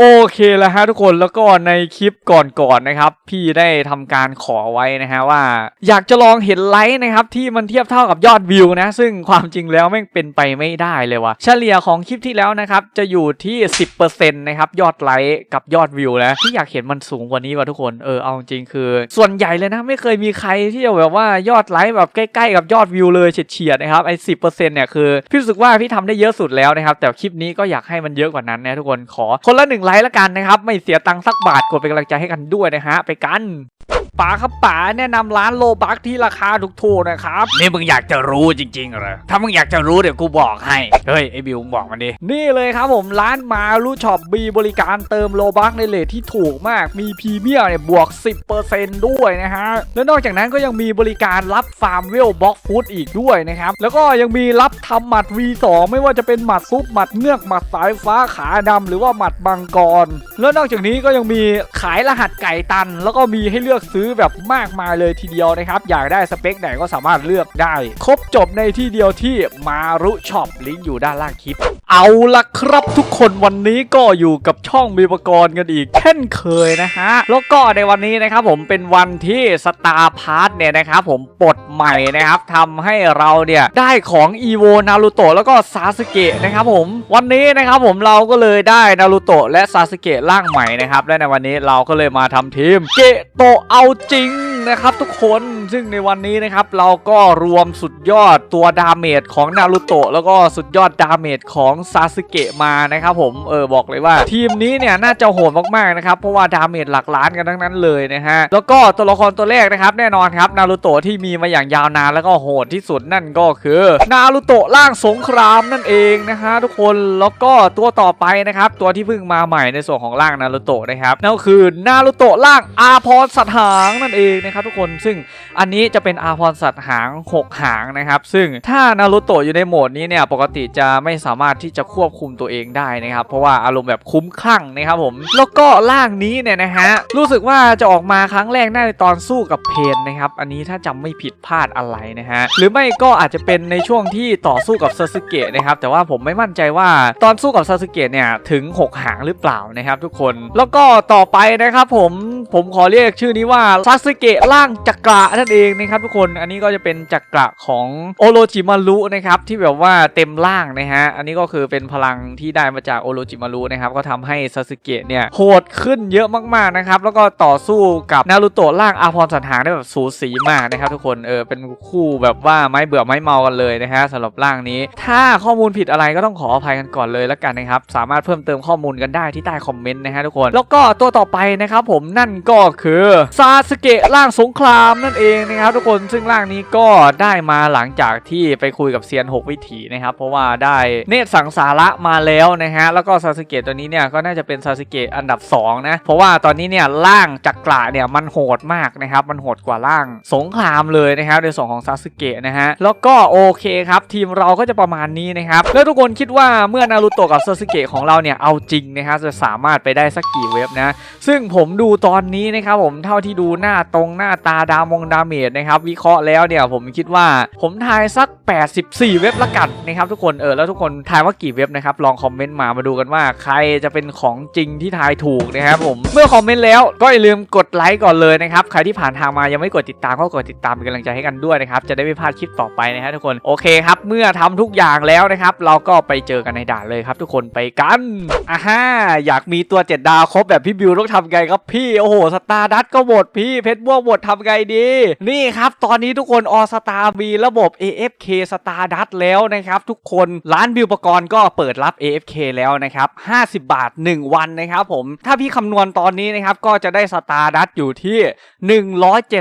โอเคแล้วฮะทุกคนแล้วก็ในคลิปก่อนๆนนะครับ พี่ได้ทำการขอไว้นะฮะว่า อยากจะลองเห็นไลค์นะครับที่มันเทียบเท่ากับยอดวิวนะซึ่งความจริงแล้วแม่งเป็นไปไม่ได้เลยว่ะเฉลี่ยของคลิปที่แล้วนะครับจะอยู่ที่ 10%นะครับยอดไลค์กับยอดวิวนะที่อยากเห็นมันสูงกว่านี้ว่ะทุกคนเออเอาจริงคือ ส่วนใหญ่เลยนะไม่เคยมีใครที่จะแบบว่ายอดไลค์แบบใกล้ๆกับยอดวิวเลยเฉียดๆนะครับไอ้สิเนี่ยคือพี่รู้สึกว่าพี่ทำได้เยอะสุดแล้วนะครับแต่คลิปนี้ก็อยากให้มันเยอะกว่านั้นนะทุกคนขอคนละหนึ่งไลค์ละกันนะครับ ไม่เสียตังค์สักบาทกดเป็นกำลังใจให้กันด้วยนะฮะ ไปกัน ป๋าครับป๋าแนะนำร้านโลบักที่ราคาถูกๆนะครับ นี่มึงอยากจะรู้จริงๆเหรอ ถ้ามึงอยากจะรู้เดี๋ยวกูบอกให้ เฮ้ยไอ้บิวมึงบอกมันดิ นี่เลยครับผมร้านมารูช็อปมีบริการเติมโลบักในเลทที่ถูกมาก มีพรีเมียมเนี่ยบวก 10%ด้วยนะฮะ แล้วนอกจากนั้นก็ยังมีบริการรับฟาร์มเวลบล็อกฟู้ดอีกด้วยนะครับ แล้วก็ยังมีรับทำหมัด V2 ไม่ว่าจะเป็นหมัดซุปหมัดเงือกหมัดสายฟ้าขาดำหรือว่าหมัดบังกร แล้วนอกจากนี้ก็ยังมีขายรหัสไก่ตัน แล้วก็มีให้เลือกซื้อแบบมากมายเลยทีเดียวนะครับ อยากได้สเปคไหนก็สามารถเลือกได้ ครบจบในที่เดียวที่มารุช็อปลิงก์อยู่ด้านล่างคลิป เอาละครับทุกคนวันนี้ก็อยู่กับช่องมีประกรณ์กันอีกเช่นเคยนะฮะ แล้วก็ในวันนี้นะครับผมเป็นวันที่สตาร์พาร์ทเนี่ยนะครับผมปลดใหม่นะครับทำให้เราเนี่ยได้ของอีโวนารูโตะแล้วก็ซาสึเกะนะครับผมวันนี้นะครับผมเราก็เลยได้นารูโตะและซาสึเกะร่างใหม่นะครับและในวันนี้เราก็เลยมาทำทีมเกะโตเอาจริง นะครับทุกคนซึ่งในวันนี้นะครับเราก็รวมสุดยอดตัวดาเมจของนารูโตะแล้วก็สุดยอดดาเมจของซาสึเกะมานะครับผมเออบอกเลยว่า ทีมนี้เนี่ยน่าจะโหดมากๆนะครับเพราะว่าดาเมจหลักล้านกันทั้งนั้นเลยนะฮะแล้วก็ตัวละครตัวแรกนะครับแน่นอนครับนารูโตะที่มีมาอย่างยาวนานแล้วก็โหดที่สุดนั่นก็คือนารูโตะร่างสงครามนั่นเองนะฮะทุกคนแล้วก็ตัวต่อไปนะครับตัวที่เพิ่งมาใหม่ในส่วนของร่างนารูโตะนะครับนั่นก็คือนารูโตะร่างอาพรสัตหางนั่นเองนะครับทุกคนซึ่งอันนี้จะเป็นอาพรสัตว์หาง 6 หางนะครับ ซึ่งถ้านารูโตะอยู่ในโหมดนี้เนี่ยปกติจะไม่สามารถที่จะควบคุมตัวเองได้นะครับ เพราะว่าอารมณ์แบบคุ้มคลั่งนะครับผมแล้วก็ร่างนี้เนี่ยนะฮะรู้สึกว่าจะออกมาครั้งแรกน่าจะตอนสู้กับเพนนะครับ อันนี้ถ้าจำไม่ผิดพลาดอะไรนะฮะหรือไม่ก็อาจจะเป็นในช่วงที่ต่อสู้กับซาสึเกะนะครับแต่ว่าผมไม่มั่นใจว่าตอนสู้กับซาสึเกะเนี่ยถึง 6 หางหรือเปล่านะครับ ทุกคนแล้วก็ต่อไปนะครับผมผมขอเรียกชื่อนี้ว่าซาสึเกะร่างจักระนั่นเองนะครับทุกคนอันนี้ก็จะเป็นจักระของโอโรจิมารุนะครับที่แบบว่าเต็มร่างนะฮะอันนี้ก็คือเป็นพลังที่ได้มาจากโอโรจิมารุนะครับก็ทำให้ซาสึเกะเนี่ยโหดขึ้นเยอะมากๆนะครับแล้วก็ต่อสู้กับนารูโตะร่างอาพรสันหางได้แบบสูสีมากนะครับทุกคนเออเป็นคู่แบบว่าไม้เบื่อไม้เมากันเลยนะฮะสำหรับร่างนี้ ถ้าข้อมูลผิดอะไรก็ต้องขออภัยกันก่อนเลยแล้วกันนะครับสามารถเพิ่มเติมข้อมูลกันได้ที่ใต้คอมเมนต์นะฮะทุกคน แล้วก็ตัวต่อไปนะครับผมนั่นก็คือซาสึเกะร่างสงครามนั่นเองนะครับทุกคนซึ่งร่างนี้ก็ได้มาหลังจากที่ไปคุยกับเซียน 6 วิถีนะครับ เพราะว่าได้เนตรสังสาระมาแล้วนะฮะแล้วก็ซาสึเกะตัวนี้เนี่ยก็น่าจะเป็นซาสึเกะอันดับ2นะเพราะว่าตอนนี้เนี่ยร่างจักระเนี่ยมันโหดมากนะครับมันโหดกว่าร่างสงครามเลยนะครับในส่วนของซาสึเกะนะฮะแล้วก็โอเคครับ ทีมเราก็จะประมาณนี้นะครับแล้วทุกคนคิดว่าเมื่อนารูโตะกับซาสึเกะของเราเนี่ยเอาจริงนะครับจะสามารถไปได้สักกี่เว็บนะซึ่งผมดูตอนนี้นะครับผมเท่าที่ดูหน้าตรงหน้าตาดามงดาเมจนะครับวิเคราะห์แล้วเนี่ยผมคิดว่าผมทายสัก 84 เว็บละกันนะครับทุกคนเออแล้วทุกคนทายว่ากี่เว็บนะครับลองคอมเมนต์มามาดูกันว่าใครจะเป็นของจริงที่ทายถูกนะครับผมเมื่อคอมเมนต์แล้วก็อย่าลืมกดไลค์ก่อนเลยนะครับใครที่ผ่านทางมายังไม่กดติดตามก็กดติดตามเป็นกำลังใจให้กันด้วยนะครับจะได้ไม่พลาดคลิปต่อไปนะฮะทุกคนโอเคครับเมื่อทำทุกอย่างแล้วนะครับเราก็ไปเจอกันในด่านเลยครับ ทุกคนไปกันอ่าฮะอยากมีตัวเจ็ดดาวครบแบบพี่บิวต้องทำไงครับพี่โอ้โหสตาร์ดัตก็หมดพี่เพชรม่วงหมดทำไงดี นี่ครับ ตอนนี้ทุกคนออสตามีระบบ AFK สตาร์ดัตแล้วนะครับทุกคนร้านบิวปกรณ์ก็เปิดรับ AFK แล้วนะครับ 50 บาท 1 วันนะครับผมถ้าพี่คำนวณตอนนี้นะครับก็จะได้สตาร์ดัตอยู่ที่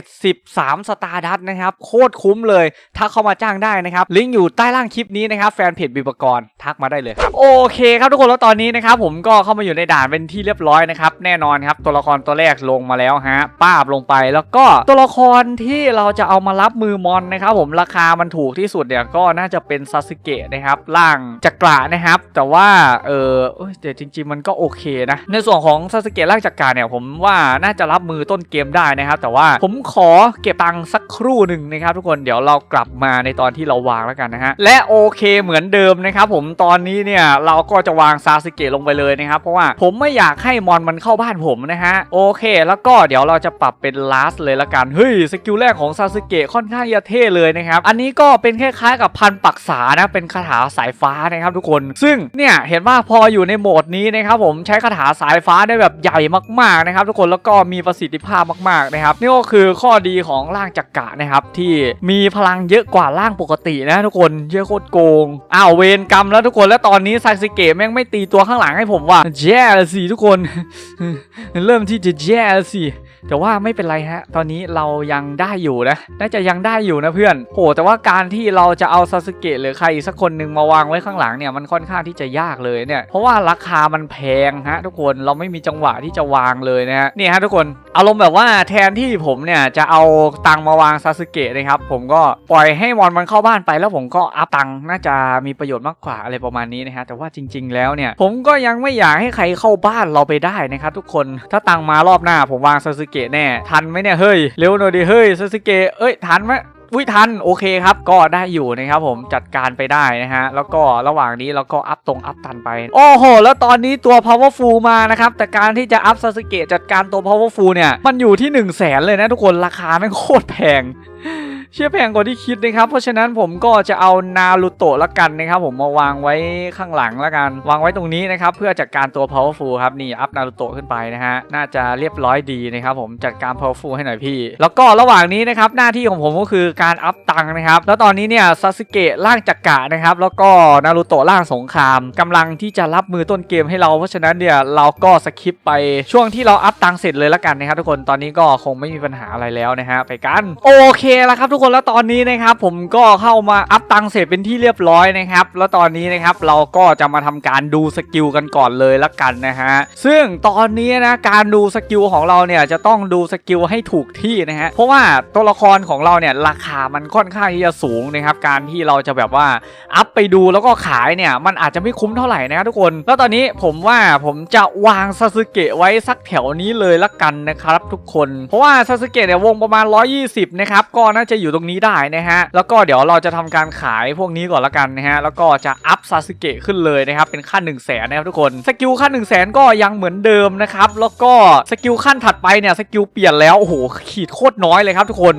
173 สตาร์ดัตนะครับโคตรคุ้มเลยถ้าเข้ามาจ้างได้นะครับลิงก์อยู่ใต้ล่างคลิปนี้นะครับแฟนเพจบิวปกรณ์ทักมาได้เลยครับโอเคครับทุกคนแล้วตอนนี้นะครับผมก็เข้ามาอยู่ในด่านเป็นที่เรียบร้อยนะครับแน่นอนครับตัวละครตัวแรกลงมาแล้วฮะป้าบลงไปแล้วก็ตัวละครที่เราจะเอามารับมือมอนนะครับผมราคามันถูกที่สุดเนี่ยก็น่าจะเป็นซาสึเกะนะครับร่างจักระนะครับ แต่ว่าเออเอ้ยแต่จริง ๆ มันก็โอเคนะในส่วนของซาสึเกะร่างจักราเนี่ยผมว่าน่าจะรับมือต้นเกมได้นะครับ แต่ว่าผมขอเก็บตังค์สักครู่หนึ่งนะครับ ทุกคนเดี๋ยวเรากลับมาในตอนที่เราวางแล้วกันนะฮะและโอเคเหมือนเดิมนะครับผมตอนนี้เนี่ยเราก็จะวางซาสึเกะลงไปเลยนะครับเพราะว่าผมไม่อยากให้มอนมันเข้าบ้านผมนะฮะโอเค แล้วก็เดี๋ยวเราจะปรับเป็นลาสเลยละกัน เฮ้ยสกิลแรกของซาสึเกะค่อนข้างจะเท่เลยนะครับ อันนี้ก็เป็นคล้ายๆกับพันปักษานะ เป็นคาถาสายฟ้านะครับทุกคน ซึ่งเนี่ยเห็นว่าพออยู่ในโหมดนี้นะครับผมใช้คาถาสายฟ้าได้แบบใหญ่มากๆนะครับทุกคนแล้วก็มีประสิทธิภาพมากๆนะครับนี่ก็คือข้อดีของร่างจักระนะครับที่มีพลังเยอะกว่าร่างปกตินะทุกคนเยอะโคตรโกงอ้าวเวรกรรมแล้วทุกคนแล้วตอนนี้ซาสึเกะแม่งไม่ตีตัวข้างหลังให้ผมว่ะแย่ละสิทุกคน เริ่มที่จะแย่ละสิ แต่ว่าไม่เป็นไรฮะ ตอนนี้เรายังได้อยู่นะ น่าจะยังได้อยู่นะเพื่อน โห แต่ว่าการที่เราจะเอาซาสึเกะหรือใครอีกสักคนหนึ่งมาวางไว้ข้างหลังเนี่ย มันค่อนข้างที่จะยากเลยเนี่ย เพราะว่าราคามันแพงฮะทุกคน เราไม่มีจังหวะที่จะวางเลยนะฮะ นี่ฮะทุกคน อารมณ์แบบว่าแทนที่ผมเนี่ยจะเอาตังมาวางซาสึเกะนะครับ ผมก็ปล่อยให้มอนมันเข้าบ้านไปแล้วผมก็อัพตังน่าจะมีประโยชน์มากกว่าอะไรประมาณนี้นะฮะ แต่ว่าจริง ๆ แล้วเนี่ย ผมก็ยังไม่อยากให้ใครเข้าบ้านเราไปได้นะครับทุกคน ถ้าตังมารอบหน้าผมวางซาสึเกะแน่ ทันไหมเนี่ยเฮ้ยเร็วหน่อยดิเฮ้ยซาสึเกะเอ้ยทันไหมวิทันโอเคครับ ก็ได้อยู่นะครับผมจัดการไปได้นะฮะ แล้วก็ระหว่างนี้เราก็อัพตรงอัพตันไป โอ้โห แล้วตอนนี้ตัว powerful มานะครับ แต่การที่จะอัพซาสึเกะจัดการตัว powerful เนี่ย มันอยู่ที่ 1 0 0 0 0แสนเลยนะทุกคนราคาไม่โคตรแพง เชื่อแพงกว่าที่คิดนะครับ เพราะฉะนั้นผมก็จะเอานารูโตะละกันนะครับ ผมมาวางไว้ข้างหลังละกัน วางไว้ตรงนี้นะครับ เพื่อจัดการตัว powerful ครับนี่อัพนารูโตะขึ้นไปนะฮะน่าจะเรียบร้อยดีนะครับ ผมจัดการ powerful ให้หน่อยพี่ แล้วก็ระหว่างนี้นะครับหน้าที่ของผมก็คือการอัพตังค์นะครับ แล้วตอนนี้เนี่ยซาสึเกะร่างจักระนะครับ แล้วก็นารูโตะร่างสงครามกำลังที่จะรับมือต้นเกมให้เรา เพราะฉะนั้นเนี่ยเราก็สคิปไปช่วงที่เราอัพตังค์เสร็จเลยละกันนะครับทุกคนตอนนี้ก็คงไม่มีปัญหาอะไรแล้วนะฮะไปกันโอเคแล้วครับทุกกคนแล้วตอนนี้นะครับผมก็เข้ามาอัพตังเสร็จเป็นที่เรียบร้อยนะครับ แล้วตอนนี้นะครับเราก็จะมาทำการดูสกิลกันก่อนเลยละกันนะฮะซึ่งตอนนี้นะการดูสกิลของเราเนี่ยจะต้องดูสกิลให้ถูกที่นะฮะเพราะว่าตัวละครของเราเนี่ยราคามันค่อนข้างที่จะสูงนะครับการที่เราจะแบบว่าอัพไปดูแล้วก็ขายเนี่ยมันอาจจะไม่คุ้มเท่าไหร่นะครับทุกคน แล้วตอนนี้ผมว่าผมจะวางซาสึเกะไว้สักแถวนี้เลยละกันนะครับทุกคน เพราะว่าซาสึเกะเนี่ยวงประมาณ 120นะครับก็น่าจะอยู่อยู่ตรงนี้ได้นะฮะแล้วก็เดี๋ยวเราจะทำการขายพวกนี้ก่อนละกันนะฮะแล้วก็จะอัพซาสึเกะขึ้นเลยนะครับเป็นขั้น1 0 0 0 0แสนนะครับทุกคนสกิลขั้น1 0 0 0 0แสนก็ยังเหมือนเดิมนะครับแล้วก็สกิลขั้นถัดไปเนี่ยสกิลเปลี่ยนแล้วโอ้โหขีดโคตรน้อยเลยครับทุกคน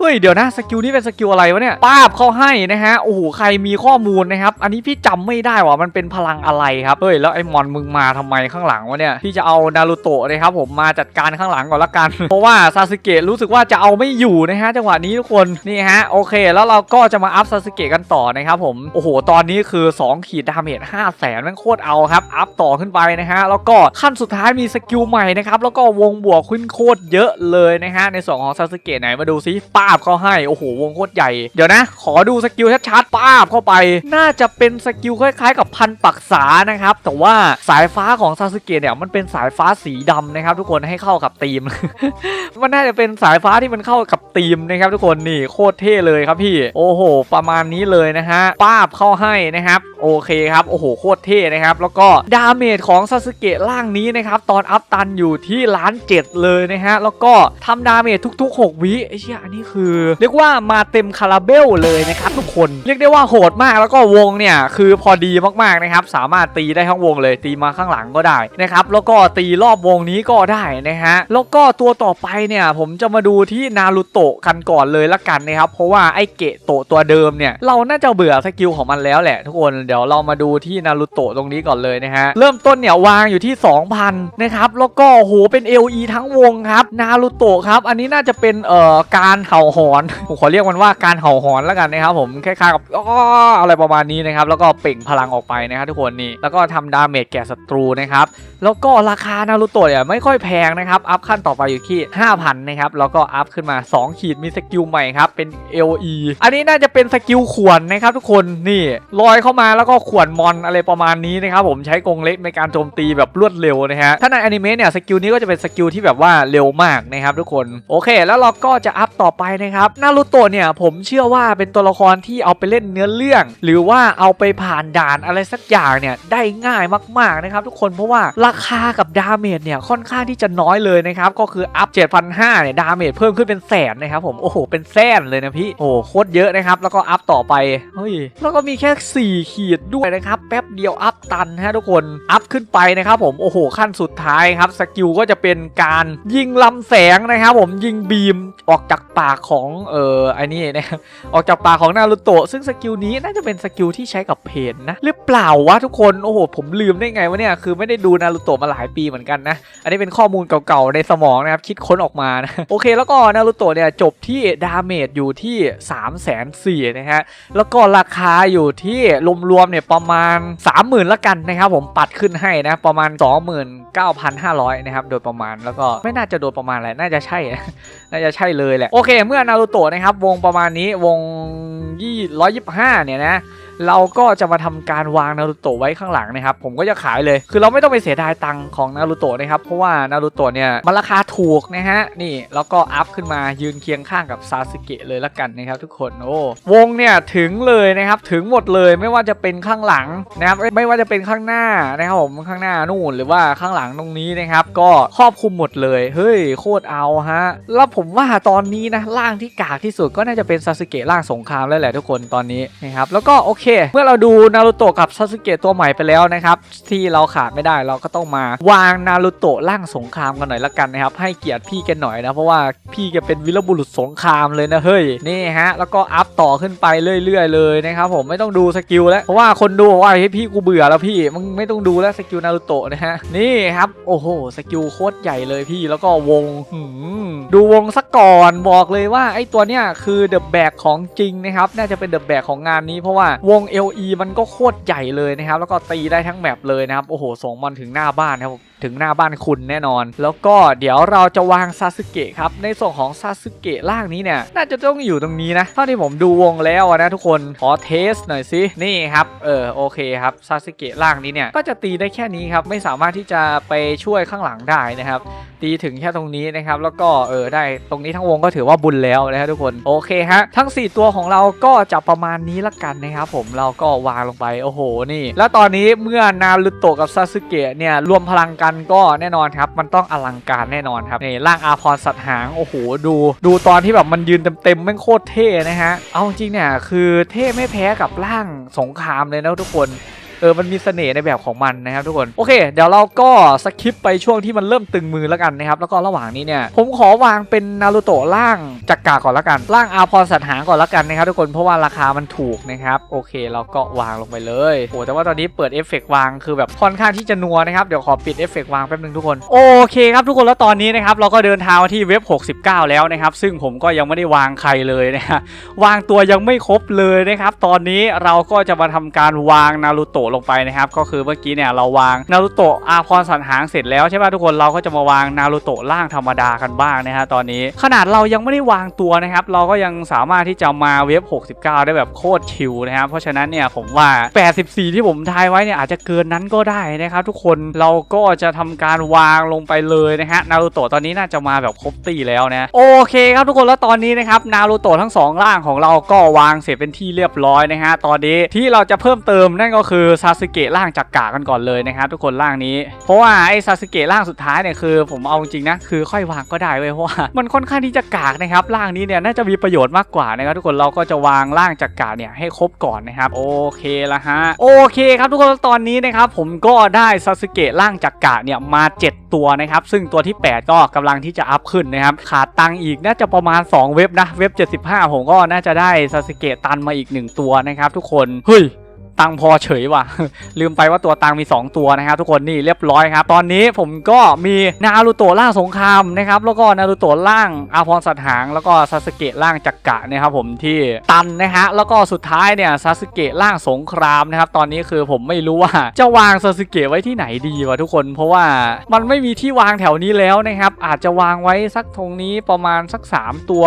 เฮ้ยเดี๋ยวนะสกิลนี้เป็นสกิลอะไรวะเนี่ยป้าบเข้าให้นะฮะโอ้โหใครมีข้อมูลนะครับ อันนี้พี่จำไม่ได้ว่ามันเป็นพลังอะไรครับเฮ้ยแล้วไอ้มอนมึงมาทำไมข้างหลังวะเนี่ยพี่จะเอานารูโตะนะครับผมมาจัดการข้างหลังก่อนละกัน เพราะว่าซาสึเกะรู้สึกว่าจะเอาไม่อยู่นะฮะจังหวะนี้ทุกคนนี่ฮะโอเค แล้วเราก็จะมาอัพซาสึเกะกันต่อนะครับผมโอ้โหตอนนี้คือ 2 ขีดดาเมจ5 0 0แสนแม่งโคตรเอาครับอัพต่อขึ้นไปนะฮะแล้วก็ขั้นสุดท้ายมีสกิลใหม่นะครับแล้วก็วงบวกขึ้นโคตรเยอะเลยนะฮะในส่วนของซาสึเกะไหนมาดูซิป้าบเข้าให้ โอ้โห วงโคตรใหญ่ เดี๋ยวนะ ขอดูสกิลชัดๆป้าบเข้าไป น่าจะเป็นสกิลคล้ายๆ กับพันปักษานะครับ แต่ว่าสายฟ้าของซาสึเกะเนี่ยมันเป็นสายฟ้าสีดำนะครับ ทุกคนให้เข้ากับธีม มันน่าจะเป็นสายฟ้าที่มันเข้ากับธีมนะครับ ทุกคนนี่โคตรเท่เลยครับพี่ โอ้โห ประมาณนี้เลยนะฮะป้าบเข้าให้นะครับ โอเคครับ โอ้โห โคตรเท่นะครับ แล้วก็ดาเมจของซาสึเกะล่างนี้นะครับ ตอนอัพตันอยู่ที่ล้านเจ็ดเลยนะฮะ แล้วก็ทำดาเมจทุก ๆ 6 วิไอ้เชี่ยอันนี้คือเรียกว่ามาเต็มคาราเบลเลยนะครับทุกคนเรียกได้ว่าโหดมากแล้วก็วงเนี่ยคือพอดีมากๆนะครับสามารถตีได้ทั้งวงเลยตีมาข้างหลังก็ได้นะครับแล้วก็ตีรอบวงนี้ก็ได้นะฮะแล้วก็ตัวต่อไปเนี่ยผมจะมาดูที่นารูโตะกันก่อนเลยละกันนะครับเพราะว่าไอเกะโตะตัวเดิมเนี่ยเราน่าจะเบื่อสกิลของมันแล้วแหละทุกคนเดี๋ยวเรามาดูที่นารูโตะตรงนี้ก่อนเลยนะฮะเริ่มต้นเนี่ยวางอยู่ที่ 2,000นะครับแล้วก็โหเป็น LE ทั้งวงครับนารูโตะครับอันนี้น่าจะเป็นเอ่อการเห่าหอนผมขอเรียกมันว่าการเห่าหอนแล้วกันนะครับผมคล้ายๆกับอ้ออะไรประมาณนี้นะครับแล้วก็เปล่งพลังออกไปนะครับทุกคนนี่แล้วก็ทำดาเมจแก่ศัตรูนะครับ แล้วก็ราคานารูโตะเนี่ยไม่ค่อยแพงนะครับ อัพขั้นต่อไปอยู่ที่ 5,000 นะครับ แล้วก็อัพขึ้นมา 2 ขีดมีสกิลใหม่ครับ เป็น LE อันนี้น่าจะเป็นสกิลขวนนะครับทุกคนนี่ลอยเข้ามาแล้วก็ขวนมอนอะไรประมาณนี้นะครับผมใช้กรงเล็กในการโจมตีแบบรวดเร็วนะฮะถ้าในอนิเมะเนี่ยสกิลนี้ก็จะเป็นสกิลที่แบบว่าเร็วมากนะครับทุกคนโอเค แล้วเราก็จะอัพต่อไปนะครับนารูโตะเนี่ยผมเชื่อว่าเป็นตัวละครที่เอาไปเล่นเนื้อเรื่อง หรือว่าเอาไปผ่านด่านอะไรสักอย่างเนี่ยได้ง่ายมากๆนะครับทุกคนเพราะว่าราคากับดาเมจเนี่ยค่อนข้างที่จะน้อยเลยนะครับก็คืออัพ 7,500เนี่ยดาเมจเพิ่มขึ้นเป็นแสนนะครับผมโอ้โหเป็นแสนเลยนะพี่โอ้โหโคตรเยอะนะครับแล้วก็อัพต่อไปเฮ้ยแล้วก็มีแค่ 4 ขีดด้วยนะครับแป๊บเดียวอัพตันฮะทุกคนอัพขึ้นไปนะครับผมโอ้โหขั้นสุดท้ายครับสกิลก็จะเป็นการยิงลำแสงนะครับผมยิงบีมออกจากปากของเอ่อไอ้นี่นะออกจากปากของนารูโตะซึ่งสกิลนี้น่าจะเป็นสกิลที่ใช้กับเพนนะหรือเปล่าวะทุกคนโอ้โหผมลืมได้ไงวะเนี่ยคือไม่ได้ดูนารูโตะมาหลายปีเหมือนกันนะ อันนี้เป็นข้อมูลเก่าๆในสมองนะครับคิดค้นออกมานะโอเคแล้วก็นารูโตะเนี่ยจบที่ดาเมจอยู่ที่ 3 4 0 0 0นะฮะแล้วก็ราคาอยู่ที่รวมๆเนี่ยประมาณ 30,000ละกันนะครับผมปัดขึ้นให้นะประมาณ 29,500นะครับโดยประมาณแล้วก็ไม่น่าจะโดยประมาณอะไรน่าจะใช่น่าจะใช่เลยแหละโอเค เมื่อนารูโตะนะครับวงประมาณนี้วงยี่ร้อยยี่ห้าเนี่ยนะ เราก็จะมาทำการวางนารูโตะไว้ข้างหลังนะครับ ผมก็จะขายเลย คือเราไม่ต้องไปเสียดายตังค์ของนารูโตะนะครับ เพราะว่านารูโตะเนี่ยมันราคาถูกนะฮะ นี่แล้วก็อัพขึ้นมายืนเคียงข้างกับซาสึเกะเลยละกันนะครับทุกคน โอ้ วงเนี่ยถึงเลยนะครับ ถึงหมดเลยไม่ว่าจะเป็นข้างหลังนะครับ ไม่ว่าจะเป็นข้างหน้านะครับผมข้างหน้านู่นหรือว่าข้างหลังตรงนี้นะครับ ก็ครอบคลุมหมดเลย เฮ้ยโคตรเอาฮะ แล้วผมว่าตอนนี้นะร่างที่กากที่สุดก็น่าจะเป็นซาสึเกะร่างสงครามแล้วแหละทุกคนตอนนี้นะครับ แล้วก็โอเคเมื่อเราดูนารูโตะกับซาสึเกะตัวใหม่ไปแล้วนะครับ ที่เราขาดไม่ได้เราก็ต้องมาวางนารูโตะร่างสงครามกันหน่อยละกันนะครับ ให้เกียรติพี่กันหน่อยนะ เพราะว่าพี่แกเป็นวีรบุรุษสงครามเลยนะเฮ้ยนี่ฮะแล้วก็อัพต่อขึ้นไปเรื่อยๆ เลยนะครับผมไม่ต้องดูสกิลแล้วเพราะว่าคนดูว่าเฮ้ยพี่กูเบื่อแล้วพี่มึงไม่ต้องดูแล้วสกิลนารูโตะนะฮะนี่ครับโอ้โหสกิลโคตรใหญ่เลยพี่แล้วก็วงหืมดูวงสักก่อนบอกเลยว่าไอ้ตัวเนี้ยคือเดอะแบกของจริงนะครับน่าจะเป็นเดอะแบกของงานนี้เพราะว่าวงง LE มันก็โคตรใหญ่เลยนะครับ แล้วก็ตีได้ทั้งแมปเลยนะครับ โอ้โหส่งมันถึงหน้าบ้านครับ ถึงหน้าบ้านคุณแน่นอน แล้วก็เดี๋ยวเราจะวางซาสึเกะครับในส่วนของซาสึเกะล่างนี้เนี่ยน่าจะต้องอยู่ตรงนี้นะเท่าที่ผมดูวงแล้วนะทุกคนขอเทสหน่อยสินี่ครับเออโอเคครับซาสึเกะล่างนี้เนี่ยก็จะตีได้แค่นี้ครับไม่สามารถที่จะไปช่วยข้างหลังได้นะครับตีถึงแค่ตรงนี้นะครับแล้วก็เออได้ตรงนี้ทั้งวงก็ถือว่าบุญแล้วนะครับทุกคนโอเคฮะทั้ง 4 ตัวของเราก็จะประมาณนี้ละกันนะครับผมเราก็วางลงไปโอ้โหนี่ แล้วตอนนี้เมื่อนารุโตะกับซาสึเกะเนี่ยรวมพลังกันก็แน่นอนครับ มันต้องอลังการแน่นอนครับนี่ร่างอาพรสัตว์หางโอ้โหดู ดูตอนที่แบบมันยืนเต็มๆแม่งโคตรเท่นะฮะเอาจริงเนี่ยคือเท่ไม่แพ้กับร่างสงครามเลยนะทุกคน เออมันมีเสน่ห์ในแบบของมันนะครับทุกคนโอเค เดี๋ยวเราก็สคิปไปช่วงที่มันเริ่มตึงมือแล้วกันนะครับแล้วก็ระหว่างนี้เนี่ยผมขอวางเป็นนารูโตะล่างจักกาก่อนล้วกันล่างอาพรสัตหางก่อนล้วกันนะครับทุกคนเพราะว่าราคามันถูกนะครับโอเคเราก็วางลงไปเลยโอ้แต่ว่าตอนนี้เปิดเอฟเฟกต์วางคือแบบค่อนข้างที่จะนัวนะครับเดี๋ยวขอปิดเอฟเฟกต์วางแป๊บนึงทุกคนโอเคครับทุกคนแล้วตอนนี้นะครับเราก็เดินทางมาที่เว็บ 69 แล้วนะครับซึ่งผมก็ยังไม่ได้วางใครเลยนะฮะวางตัวยังไม่ครบเลยนะครับตอนนี้เราก็จะมาทำการวางนารูโตะลงไปนะครับก็คือเมื่อกี้เนี่ยเราวางนารูโตะอาพรสันหางเสร็จแล้วใช่ป่ะทุกคนเราก็จะมาวางนารูโตะล่างธรรมดากันบ้างนะฮะตอนนี้ขนาดเรายังไม่ได้วางตัวนะครับเราก็ยังสามารถที่จะมาเว็บ69 ได้แบบโคตรชิลนะครับเพราะฉะนั้นเนี่ยผมว่า 84 ที่ผมทายไว้เนี่ยอาจจะเกินนั้นก็ได้นะครับทุกคนเราก็จะทำการวางลงไปเลยนะฮะนารูโตะตอนนี้น่าจะมาแบบครบตีแล้วนะโอเคครับทุกคนแล้วตอนนี้นะครับนารูโตะทั้งสองร่างของเราก็วางเสร็จเป็นที่เรียบร้อยนะฮะตอนนี้ที่เราจะเพิ่มเติมนั่นก็คือซาสึเกะร่างจักกากันก่อนเลยนะครับทุกคนร่างนี้ เพราะว่าไอ้ซาสึเกะร่างสุดท้ายเนี่ยคือ ผมเอาจริงนะคือค่อยวางก็ได้เว้ยเพราะว่ามันค่อนข้างที่จะกากนะครับร่างนี้เนี่ยน่าจะมีประโยชน์มากกว่านะครับทุกคนเราก็จะวางร่างจักกาเนี่ยให้ครบก่อนนะครับโอเคละฮะโอเคครับทุกคนตอนนี้นะครับผมก็ได้ซาสึเกะร่างจักกาเนี่ยมา 7 ตัวนะครับซึ่งตัวที่ 8 ก็กำลังที่จะอัพขึ้นนะครับขาดตังอีกน่าจะประมาณ 2 เว็บนะเว็บ 75 ผมก็น่าจะได้ซาสึเกะตันมาอีก 1 ตัวนะครับทุกคนเฮ้ย ตังพอเฉยว่ะ ลืมไปว่าตัวตังมี 2 ตัวนะครับทุกคนนี่เรียบร้อยครับ ตอนนี้ผมก็มีนารูโตะล่างสงครามนะครับแล้วก็นารูโตะล่างอาพรสัตหาง แล้วก็ซาสึเกะล่างจักกะนะครับผมที่ตันนะฮะแล้วก็สุดท้ายเนี่ยซาสึเกะล่างสงครามนะครับตอนนี้คือผมไม่รู้ว่าจะวางซาสึเกะไว้ที่ไหนดีวะทุกคน เพราะว่ามันไม่มีที่วางแถวนี้แล้วนะครับอาจจะวางไว้สักตรงนี้ประมาณสัก 3 ตัว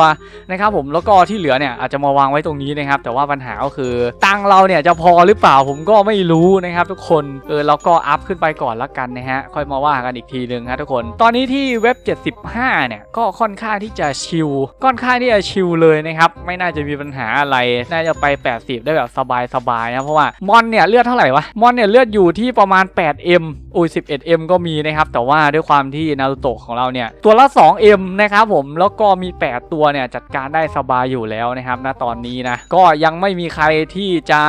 นะครับผมแล้วก็ที่เหลือเนี่ยอาจจะมาวางไว้ตรงนี้นะครับแต่ว่าปัญหาก็คือตังเราเนี่ยจะพอหรือเปล่าผมก็ไม่รู้นะครับทุกคนเออเราก็อัพขึ้นไปก่อนละกันนะฮะค่อยมาว่ากันอีกทีหนึ่งครับทุกคน ตอนนี้ที่เว็บ 75 เนี่ยก็ค่อนข้างที่จะชิลค่อนข้างที่จะชิลเลยนะครับไม่น่าจะมีปัญหาอะไรน่าจะไป 80 ได้แบบสบายๆนะเพราะว่ามอนเนี่ยเลือดเท่าไหร่วะมอนเนี่ยเลือดอยู่ที่ประมาณ 8M อุ้ย 11M ก็มีนะครับแต่ว่าด้วยความที่นารูโตะของเราเนี่ยตัวละ 2M นะครับผมแล้วก็มี 8 ตัวเนี่ยจัดการได้สบายอยู่แล้วนะครับณตอนนี้นะก็ยังไม่มีใครที่จะ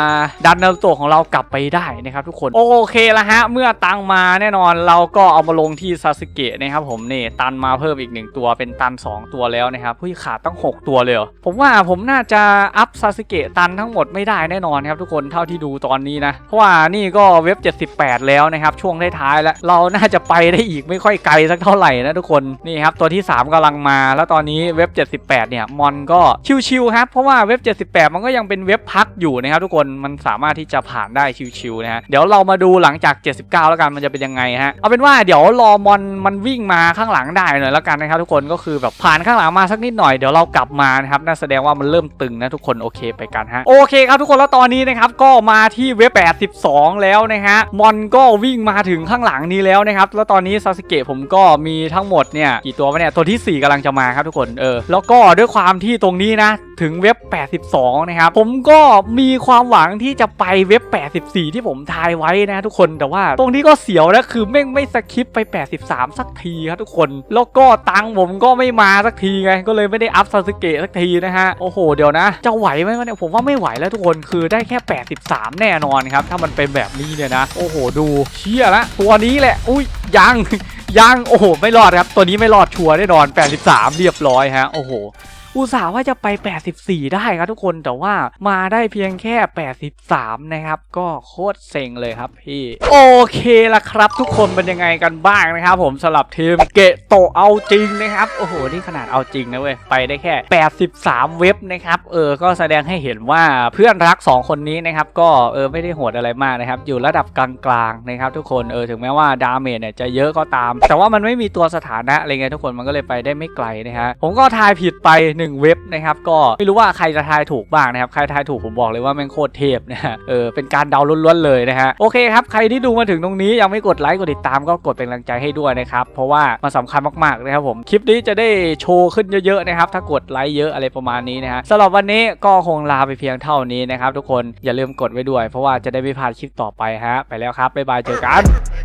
ดันนารูโตะของเรากลับไปได้นะครับทุกคนโอเคละฮะ เมื่อตังมาแน่นอนเราก็เอามาลงที่ซาสึเกะนะครับผมนี่ตันมาเพิ่มอีกหนึ่งตัวเป็นตัน 2 ตัวแล้วนะครับผู้ขาดตั้ง 6 ตัวเลยผมว่าผมน่าจะอัพซาสึเกะตันทั้งหมดไม่ได้แน่นอนครับทุกคนเท่าที่ดูตอนนี้นะเพราะว่านี่ก็เว็บ 78 แล้วนะครับช่วงท้ายๆแล้วเราน่าจะไปได้อีกไม่ค่อยไกลสักเท่าไหร่นะทุกคนนี่ครับตัวที่ 3กำลังมา แล้วตอนนี้เว็บ 78 เนี่ยมอนก็ชิวๆครับเพราะว่าเว็บ 78 มันก็ยังเป็นเว็บพักอยู่นะครับทุกคนมันสามารถที่จะผ่านได้ชิวๆนะฮะเดี๋ยวเรามาดูหลังจาก 79 แล้วกันมันจะเป็นยังไงฮะเอาเป็นว่าเดี๋ยวรอมอนมันวิ่งมาข้างหลังได้หน่อยแล้วกันนะครับทุกคนก็คือแบบผ่านข้างหลังมาสักนิดหน่อยเดี๋ยวเรากลับมานะครับนั่นแสดงว่ามันเริ่มตึงนะทุกคนโอเคไปกันฮะโอเคครับทุกคนแล้วตอนนี้นะครับก็มาที่เว็บ 82 แล้วนะฮะมอนก็วิ่งมาถึงข้างหลังนี้แล้วนะครับแล้วตอนนี้ซาสเกะผมก็มีทั้งหมดเนี่ยกี่ตัววะเนี่ยตัวที่ 4กำลังจะมาครับทุกคนเออแล้วก็ด้วยความที่ตรงนี้นะถึงเว็บ 82 นะครับผมก็มีความหวังที่จะไปเว็บ 84 ที่ผมทายไว้นะทุกคนแต่ว่า ตรงนี้ก็เสียวนะคือแม่งไม่สคิปไป 83 สักทีครับทุกคน แล้วก็ตังผมก็ไม่มาสักทีไงก็เลยไม่ได้อัพซาสึเกะสักทีนะฮะโอ้โหเดี๋ยวนะจะไหวไหมเนี่ยผมว่าไม่ไหวแล้วทุกคนคือได้แค่ 83 แน่นอนครับถ้ามันเป็นแบบนี้เนี่ยนะโอ้โหดูเชี่ยละตัวนี้แหละอุ้ยยังยังโอ้โหไม่รอดครับตัวนี้ไม่รอดชัวร์แน่นอน 83 เรียบร้อยฮะโอ้โห อุตส่าห์ว่าจะไป 84 ได้ครับทุกคนแต่ว่ามาได้เพียงแค่ 83 นะครับ ก็โคตรเซ็งเลยครับพี่ โอเคละครับ ทุกคนเป็นยังไงกันบ้างนะครับ ผมสำหรับทีมเกะโตเอาจริงนะครับ โอ้โห นี่ขนาดเอาจริงนะเว้ย ไปได้แค่ 83 เว็บนะครับ เออ ก็แสดงให้เห็นว่าเพื่อนรัก 2 คนนี้นะครับ ก็เออไม่ได้โหดอะไรมากนะครับ อยู่ระดับกลางๆนะครับ ทุกคนเออถึงแม้ว่าดาเมจเนี่ยจะเยอะก็ตาม แต่ว่ามันไม่มีตัวสถานะอะไรเงี้ยทุกคนมันก็เลยไปได้ไม่ไกลนะฮะผมก็ทายผิดไป1เว็บนะครับก็ไม่รู้ว่าใครจะทายถูกบ้างนะครับใครทายถูกผมบอกเลยว่าแม่งโคตรเทพนะฮะเออเป็นการเดาล้วนๆเลยนะฮะโอเคครับใครที่ดูมาถึงตรงนี้ยังไม่กดไลค์กดติดตามก็กดเป็นกำลังใจให้ด้วยนะครับเพราะว่ามันสำคัญมากๆนะครับผมคลิปนี้จะได้โชว์ขึ้นเยอะๆนะครับถ้ากดไลค์เยอะอะไรประมาณนี้นะฮะสำหรับวันนี้ก็คงลาไปเพียงเท่านี้นะครับทุกคนอย่าลืมกดไว้ด้วย เพราะว่าจะได้ไม่พลาดคลิปต่อไปฮะไปแล้วครับบ๊ายบายเจอกัน